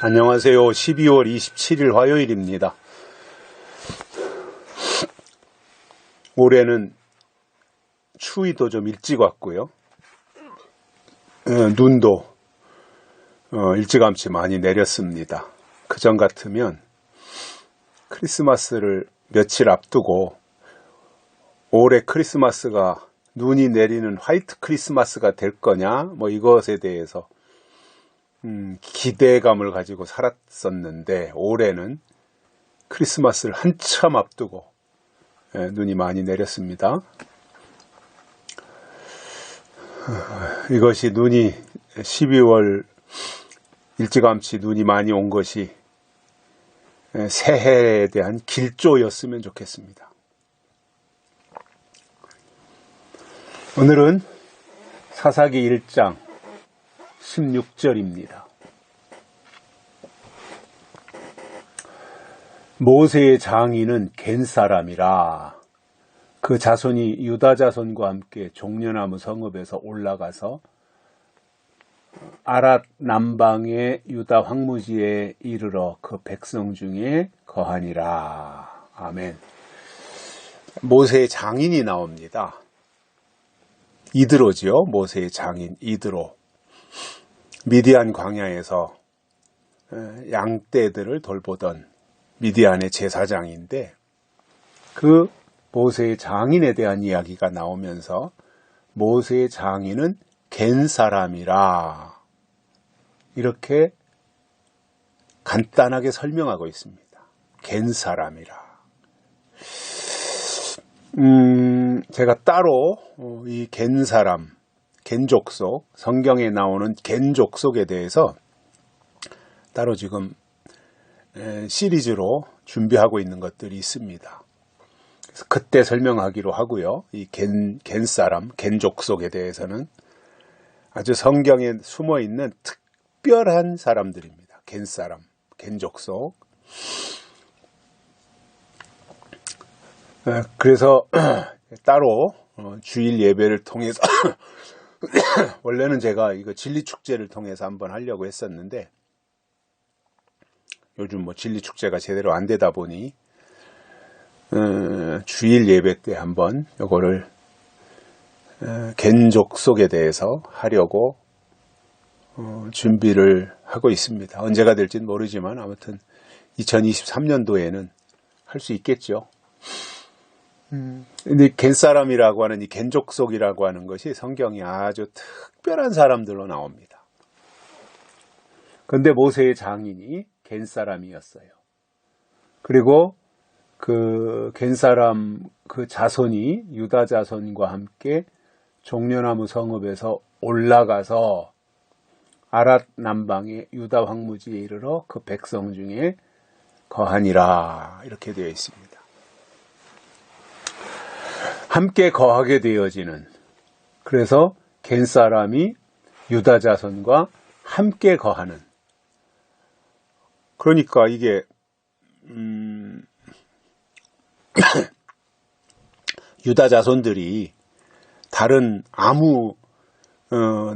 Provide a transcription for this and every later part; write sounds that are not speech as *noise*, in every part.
안녕하세요. 12월 27일 화요일입니다. 올해는 추위도 좀 일찍 왔고요. 어, 눈도 어, 일찌감치 많이 내렸습니다. 그전 같으면 크리스마스를 며칠 앞두고 올해 크리스마스가 눈이 내리는 화이트 크리스마스가 될 거냐 뭐 이것에 대해서 음, 기대감을 가지고 살았었는데 올해는 크리스마스를 한참 앞두고 예, 눈이 많이 내렸습니다. 어, *sighs* 이것이 눈이 12월 일찌감치 눈이 많이 온 것이 예, 새해에 대한 길조였으면 좋겠습니다. 오늘은 사사기 1장 16절입니다. 모세의 장인은 겐 사람이라 그 자손이 유다 자손과 함께 종려나무 성읍에서 올라가서 아랏 남방의 유다 황무지에 이르러 그 백성 중에 거하니라. 아멘. 모세의 장인이 나옵니다. 이드로지요. 모세의 장인 이드로. 미디안 광야에서 양떼들을 돌보던 미디안의 제사장인데 그 모세의 장인에 대한 이야기가 나오면서 모세의 장인은 겐 사람이라 이렇게 간단하게 설명하고 있습니다. 겐 사람이라. 음, 제가 따로 어, 이겐 사람, 겐족속, 성경에 나오는 겐족속에 대해서 따로 지금 시리즈로 준비하고 있는 것들이 있습니다. 그래서 그때 설명하기로 하고요. 이 겐, 겐 사람, 겐족속에 대해서는 아주 성경에 숨어 있는 특별한 사람들입니다. 겐 사람, 겐족속. 그래서 *clears throat* 따로 어, 주일 예배를 통해서 *clears throat* *coughs* 원래는 제가 이거 진리 축제를 통해서 한번 하려고 했었는데 요즘 뭐 진리 축제가 제대로 안 되다 보니 어, 주일 예배 때 한번 요거를 어, 겐족 속에 대해서 하려고 어, 준비를 하고 있습니다. 언제가 될지는 모르지만 아무튼 2023년도에는 할 수 있겠죠. 음, 근데 겐사람이라고 하는 이 겐족속이라고 하는 것이 성경이 아주 특별한 사람들로 나옵니다. 근데 모세의 장인이 겐 사람이었어요. 그리고 그 겐 사람 그 자손이 유다 자손과 함께 종려나무 성읍에서 올라가서 아랏 남방의 유다 황무지에 이르러 그 백성 중에 거하니라 이렇게 되어 있습니다. 함께 거하게 되어지는 그래서 겐 사람이 유다 자손과 함께 거하는 그러니까 이게 음, *coughs* 유다 자손들이 다른 아무 어,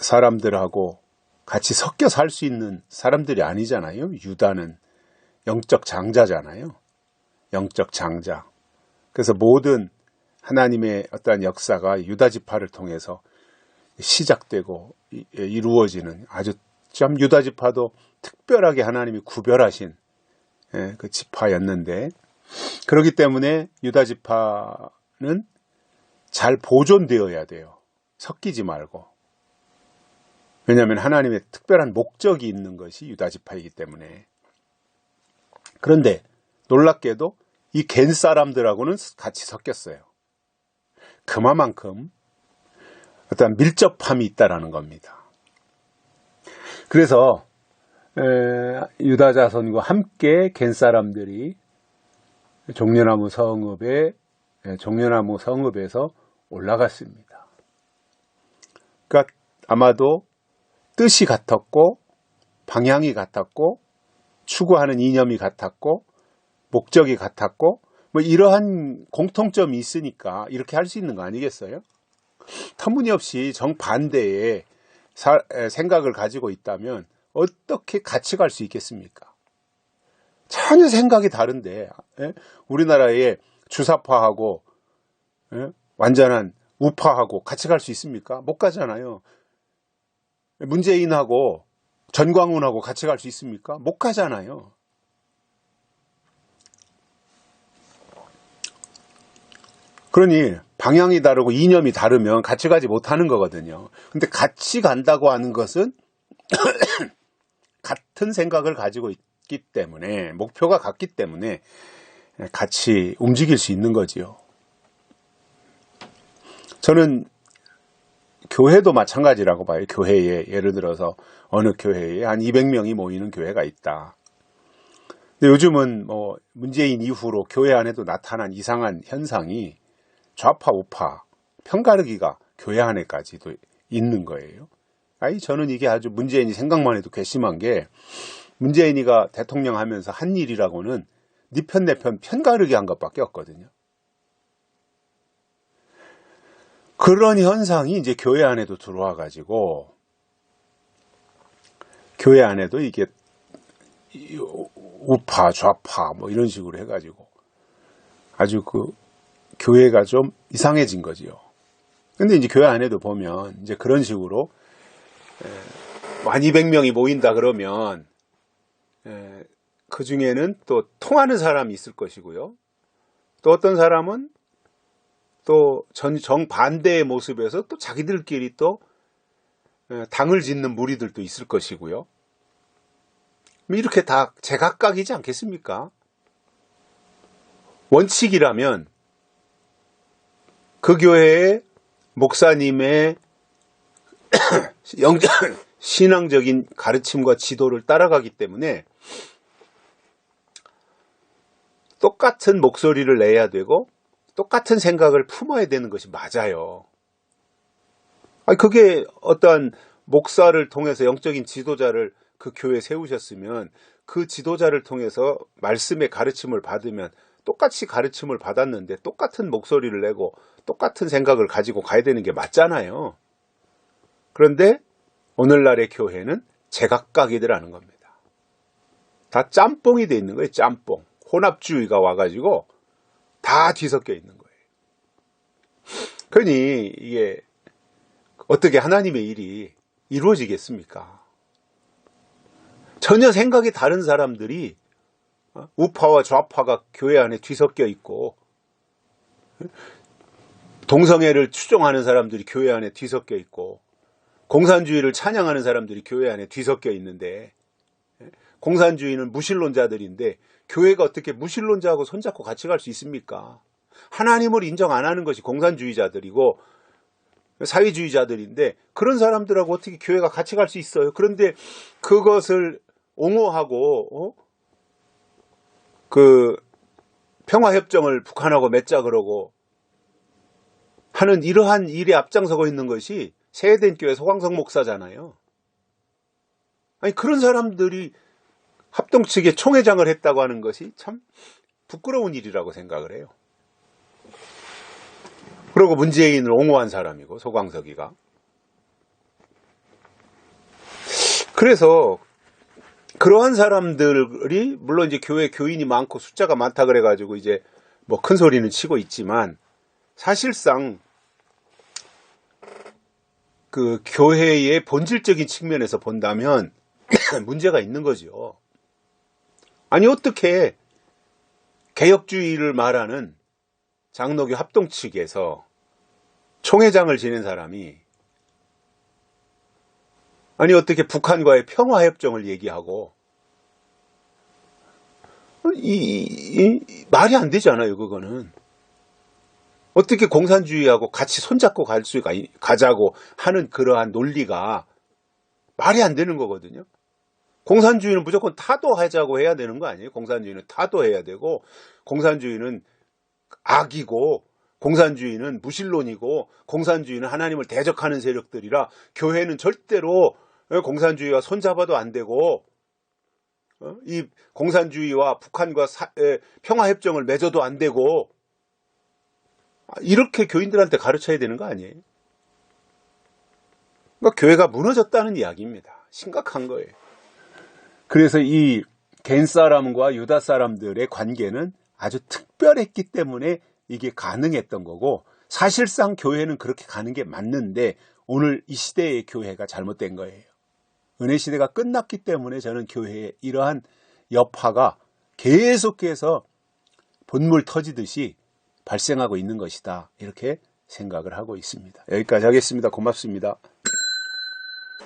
사람들하고 같이 섞여 살 수 있는 사람들이 아니잖아요. 유다는 영적 장자잖아요. 영적 장자. 그래서 모든 하나님의 어떠한 역사가 유다 지파를 통해서 시작되고 이루어지는 아주 참 유다 지파도 특별하게 하나님이 구별하신 예, 그 지파였는데 그렇기 때문에 유다 지파는 잘 보존되어야 돼요. 섞이지 말고. 왜냐하면 하나님의 특별한 목적이 있는 것이 유다 지파이기 때문에. 그런데 놀랍게도 이 겐 사람들하고는 같이 섞였어요. 그만큼 어떤 밀접함이 있다라는 겁니다. 그래서 유다 자손과 함께 겐 사람들이 종려나무 성읍에 종려나무 성읍에서 올라갔습니다. 그러니까 아마도 뜻이 같았고 방향이 같았고 추구하는 이념이 같았고 목적이 같았고 뭐 이러한 공통점이 있으니까 이렇게 할 수 있는 거 아니겠어요? 터무니없이 정반대의 사, 생각을 가지고 있다면 어떻게 같이 갈 수 있겠습니까? 전혀 생각이 다른데 예? 우리나라의 주사파하고 예? 완전한 우파하고 같이 갈 수 있습니까? 못 가잖아요. 문재인하고 전광훈하고 같이 갈 수 있습니까? 못 가잖아요. 그러니 방향이 다르고 이념이 다르면 같이 가지 못하는 거거든요. 근데 같이 간다고 하는 것은 *coughs* 같은 생각을 가지고 있기 때문에 목표가 같기 때문에 같이 움직일 수 있는 거지요. 저는 교회도 마찬가지라고 봐요. 교회에 예를 들어서 어느 교회에 한 200명이 모이는 교회가 있다. 근데 요즘은 뭐 문재인 이후로 교회 안에도 나타난 이상한 현상이 좌파 우파 편가르기가 교회 안에까지도 있는 거예요. 아니 저는 이게 아주 문재인이 생각만 해도 괘씸한 게 문재인이가 대통령 하면서 한 일이라고는 네편내편 편가르기 한 것밖에 없거든요. 그런 현상이 이제 교회 안에도 들어와 가지고 교회 안에도 이게 우파 좌파 뭐 이런 식으로 해 가지고 아주 그 교회가 좀 이상해진 거지요. 근데 이제 교회 안에도 보면 이제 그런 식으로 만 200명이 모인다 그러면 그 중에는 또 통하는 사람이 있을 것이고요. 또 어떤 사람은 또 전, 정반대의 모습에서 또 자기들끼리 또 당을 짓는 무리들도 있을 것이고요. 뭐 이렇게 다 제각각이지 않겠습니까? 원칙이라면 그 교회의 목사님의 *coughs* 영 *coughs* 신앙적인 가르침과 지도를 따라가기 때문에 똑같은 목소리를 내야 되고 똑같은 생각을 품어야 되는 것이 맞아요. 아니 그게 어떠한 목사를 통해서 영적인 지도자를 그 교회에 세우셨으면 그 지도자를 통해서 말씀의 가르침을 받으면 똑같이 가르침을 받았는데 똑같은 목소리를 내고 똑같은 생각을 가지고 가야 되는 게 맞잖아요. 그런데 오늘날의 교회는 제각각이더라는 겁니다. 다 짬뽕이 돼 있는 거예요. 짬뽕. 혼합주의가 와가지고 다 뒤섞여 있는 거예요. 그러니 이게 어떻게 하나님의 일이 이루어지겠습니까? 전혀 생각이 다른 사람들이 어? 우파와 좌파가 교회 안에 뒤섞여 있고 동성애를 추종하는 사람들이 교회 안에 뒤섞여 있고 공산주의를 찬양하는 사람들이 교회 안에 뒤섞여 있는데 공산주의는 무신론자들인데 교회가 어떻게 무신론자하고 손잡고 같이 갈 수 있습니까? 하나님을 인정 안 하는 것이 공산주의자들이고 사회주의자들인데 그런 사람들하고 어떻게 교회가 같이 갈 수 있어요? 그런데 그것을 옹호하고 어? 그 평화협정을 북한하고 맺자 그러고 하는 이러한 일에 앞장서고 있는 것이 세대된 교회 소광석 목사잖아요. 아니 그런 사람들이 합동 측에 총회장을 했다고 하는 것이 참 부끄러운 일이라고 생각을 해요. 그리고 문재인을 옹호한 사람이고 소광석이가 그래서 그러한 사람들이 물론 이제 교회 교인이 많고 숫자가 많다 그래 가지고 이제 뭐 큰 소리는 치고 있지만 사실상 그 교회의 본질적인 측면에서 본다면 *clears throat* 문제가 있는 거죠. 아니 어떻게 개혁주의를 말하는 장로교 합동 측에서 총회장을 지낸 사람이 아니 어떻게 북한과의 평화 협정을 얘기하고? 이, 이, 이, 말이 안 되잖아요 그거는? 어떻게 공산주의하고 같이 손잡고 갈 수가 가자고 하는 그러한 논리가 말이 안 되는 거거든요? 공산주의는 무조건 타도하자고 해야 되는 거 아니에요? 공산주의는 타도해야 되고 공산주의는 악이고 공산주의는 무신론이고 공산주의는 하나님을 대적하는 세력들이라 교회는 절대로 어, 공산주의와 손잡아도 안 되고 어? 이 공산주의와 북한과 평화협정을 맺어도 안 되고 아, 이렇게 교인들한테 가르쳐야 되는 거 아니에요? 그러니까 교회가 무너졌다는 이야기입니다. 심각한 거예요. 그래서 이 겐 사람과 유다 사람들의 관계는 아주 특별했기 때문에 이게 가능했던 거고 사실상 교회는 그렇게 가는 게 맞는데 오늘 이 시대의 교회가 잘못된 거예요. 은혜 시대가 끝났기 때문에 저는 교회의 이러한 여파가 계속해서 본물 터지듯이 발생하고 있는 것이다. 이렇게 생각을 하고 있습니다. 여기까지 하겠습니다. 고맙습니다.